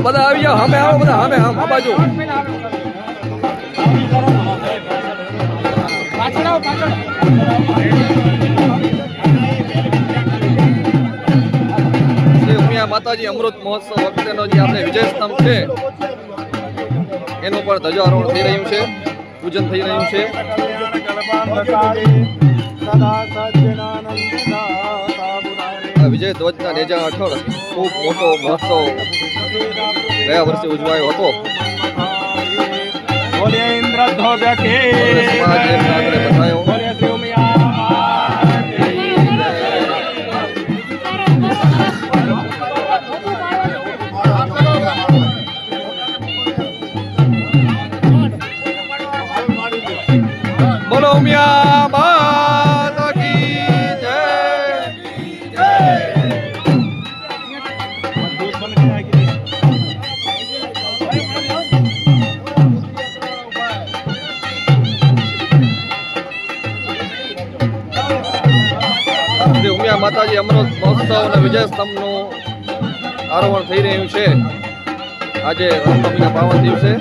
બધા આવી જાઓ અમે આવો બધા અમે આમ આ બાજુ પાછળ આવો પાછળ માતાજી અમૃત મહોત્સવ વખતેનો જે આપણે વિજય સ્તંભ છે એનું પણ ધ્વજારોહણ થઈ રહ્યું છે પૂજન થઈ રહ્યું છે વિજય ધ્વજના નેજા હેઠળ ખૂબ મોટો મહોત્સવ ગયા વર્ષે ઉજવાયો હતો. બતાવ્યો બોલે શ્રી શ્રી ઉમિયા માતાજી અમૃત મહોત્સવ અને વિજય સ્તંભનું આરોહણ થઈ રહ્યું છે. આજે રામનવમીના પાવન દિવસે.